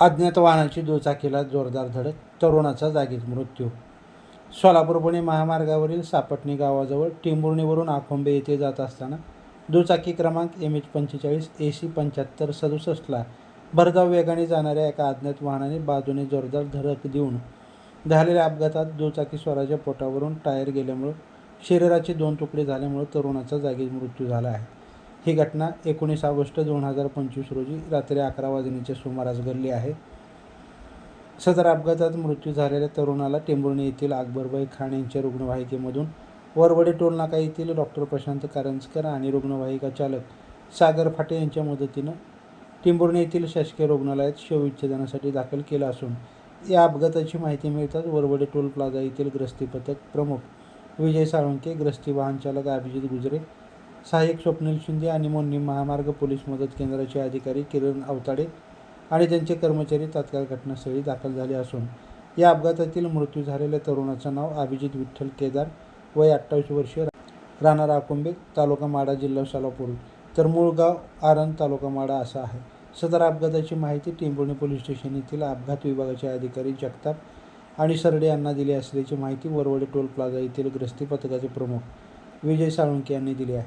अज्ञात वाहनाची दुचाकीला जोरदार धडक तरुणाचा जागीच मृत्यू. सोलापूर पुणे महामार्गावरील सापटणी गावाजवळ टिंबुर्णीवरून आखोंबे येथे जात असताना दुचाकी क्रमांक एम एच पंचेचाळीस ए सी पंच्याहत्तर सदुसष्टला भरधाव वेगाने जाणाऱ्या एका अज्ञात वाहनाने बाजूने जोरदार धडक देऊन झालेल्या अपघातात दुचाकी स्वराच्या पोटावरून टायर गेल्यामुळं शरीराचे दोन तुकडे झाल्यामुळं तरुणाचा जागीच मृत्यू झाला आहे. ही घटना एकोणीस ऑगस्ट दोन हजार पंचवीस रोजी रात्री अकरा वाजण्याच्या सुमारास घडली आहे. सदर अपघातात मृत्यू झालेल्या तरुणाला टेंभुर्णी येथील अकबरबाई खान यांच्या रुग्णवाहिकेमधून वरवडे टोलनाका येथील डॉक्टर प्रशांत कारंजकर आणि रुग्णवाहिका चालक सागर फाटे यांच्या मदतीनं टिंबुर्णी येथील शासकीय रुग्णालयात शवविच्छेदनासाठी दाखल केलं असून या अपघाताची माहिती मिळताच वरवडे टोल प्लाझा येथील ग्रस्ती पथक प्रमुख विजय साळुंके ग्रस्ती वाहन चालक अभिजित गुजरे सहाय्यक स्वप्नील शिंदे आणि मोन्नी महामार्ग पोलीस मदत केंद्राचे अधिकारी किरण अवताडे आणि त्यांचे कर्मचारी तात्काळ घटनास्थळी दाखल झाले असून या अपघातातील मृत्यू झालेल्या तरुणाचं नाव अभिजित विठ्ठल केदार वय अठ्ठावीस वर्षीय राहणार आकुंबे तालुका माडा जिल्हा सोलापूर. तर मूळ गाव आरण तालुका माडा असा आहे. सदर अपघाताची माहिती टेंभुर्णी पोलीस स्टेशन येथील अपघात विभागाचे अधिकारी जगताप आणि सरडे यांना दिली असल्याची माहिती वरवडे टोल प्लाझा येथील ग्रस्ती पथकाचे प्रमुख विजय साळुंके यांनी दिली आहे.